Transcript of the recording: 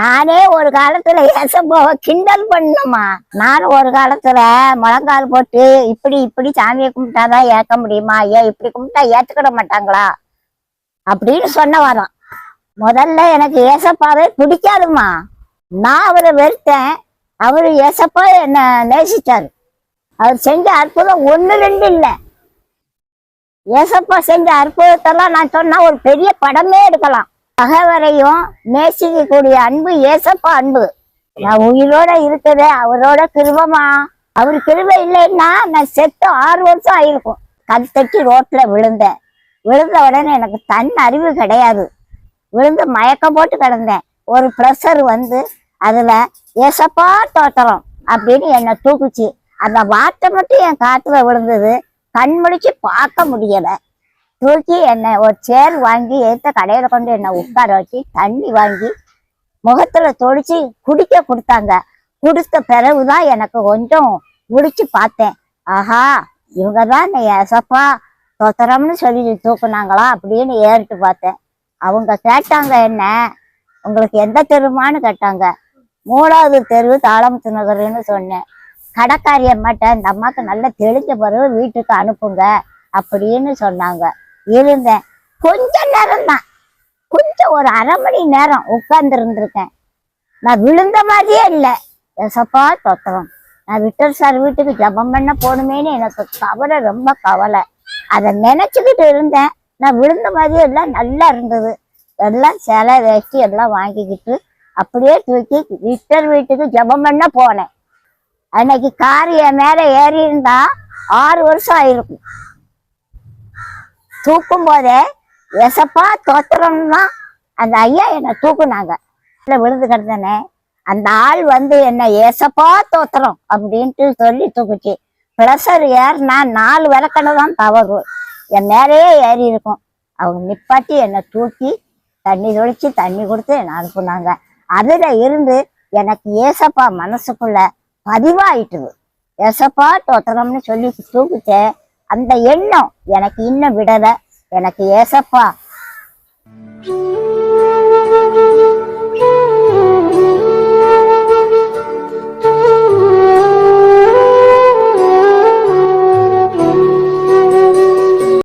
நானே ஒரு காலத்துல ஏசப்பாவை கிண்டல் பண்ணுமா நானும் ஒரு காலத்துல முழங்கால் போட்டு இப்படி இப்படி சாமியை கும்பிட்டாதான் ஏற்க முடியுமா? ஏன் இப்படி கும்பிட்டா ஏத்துக்கிட மாட்டாங்களா? அப்படின்னு சொன்ன வரோம். முதல்ல எனக்கு ஏசப்பாவே பிடிக்காதுமா நான் அவரை வெறுத்தேன். அவரு ஏசப்பா என்ன நேசிச்சாரு. அவர் செஞ்ச அற்புதம் ஒன்று ரெண்டு இல்லை. ஏசப்பா செஞ்ச அற்புதத்தெல்லாம் நான் சொன்னா ஒரு பெரிய படமே எடுக்கலாம். பகைவரையும் நேசிக்கக்கூடிய அன்பு ஏசப்பா அன்பு. நான் உயிரோட இருக்கிறதே அவரோட கிருபமா? அவர் கிருபை இல்லைன்னா நான் செத்து ஆறு வருஷம் ஆயிருக்கும். கல் தட்டி ரோட்ல விழுந்தேன். விழுந்த உடனே எனக்கு தன் அறிவு கிடையாது. விழுந்து மயக்கம் போட்டு கிடந்தேன். ஒரு ப்ரெஷர் வந்து அதுல ஏசப்பா தோத்திரம் அப்படின்னு என்னை தூக்குச்சு. அந்த வார்த்தை மட்டும் என் காத்துல விழுந்தது. கண் முடிச்சு பார்க்க முடியலை. தூக்கி என்னை ஒரு சேர் வாங்கி எடுத்த கடையில் கொண்டு என்னை உட்கார வச்சு தண்ணி வாங்கி முகத்துல தொடிச்சு குடிக்க கொடுத்தாங்க. குடித்த பிறகுதான் எனக்கு கொஞ்சம் முடிச்சு பார்த்தேன். ஆஹா இவங்க தான் என்னை எசப்பா தொத்தரம்னு சொல்லி தூக்குனாங்களா அப்படின்னு ஏறிட்டு பார்த்தேன். அவங்க கேட்டாங்க என்ன? உங்களுக்கு எந்த தெருமான்னு கேட்டாங்க. மூணாவது தெரு தாளமுத்து நகர்னு சொன்னேன். கடைக்காரி அம்மாட்ட இந்த அம்மாவுக்கு நல்லா தெளிஞ்ச பிறகு வீட்டுக்கு அனுப்புங்க அப்படின்னு சொன்னாங்க. இருந்தேன் கொஞ்ச நேரம் தான் கொஞ்சம் ஒரு அரை மணி நேரம் உட்கார்ந்து இருந்திருக்கேன் நான் விழுந்த மாதிரியே இல்லை. எசப்பா தொத்தரம் நான் விட்டர் சார் வீட்டுக்கு ஜபம் பண்ண போகணுமேனு எனக்கு கவலை ரொம்ப கவலை. அதை நினச்சிக்கிட்டு இருந்தேன். நான் விழுந்த மாதிரியே இல்லை நல்லா இருந்தது. எல்லாம் சிலை வேஷ்டி எல்லாம் வாங்கிக்கிட்டு அப்படியே தூக்கி விட்டர் வீட்டுக்கு ஜெபம் பண்ண போனேன். அன்னைக்கு கார் என் மேலே ஏறி இருந்தா ஆறு வருஷம் ஆயிருக்கும். தூக்கும் போதே எசப்பா தோத்துறோம்னா அந்த ஐயா என்னை தூக்குனாங்க. இல்லை விழுந்து கிடந்தனே. அந்த ஆள் வந்து என்ன ஏசப்பா தோத்துறோம் அப்படின்ட்டு சொல்லி தூக்குச்சு. ப்ளஸர் ஏறினா நாலு விளக்கணை தான் தவறு என் மேலேயே ஏறி இருக்கும். அவங்க நிப்பாட்டி என்னை தூக்கி தண்ணி தொளிச்சு தண்ணி கொடுத்து என்னை அனுப்புனாங்க. அதில் இருந்து எனக்கு ஏசப்பா மனசுக்குள்ள பதிவாயிட்டுது. ஏசப்பா தோத்துறோம்னு சொல்லி தூக்குச்சேன். அந்த எண்ணம் எனக்கு இன்னும் விடல. எனக்கு ஏசப்பா.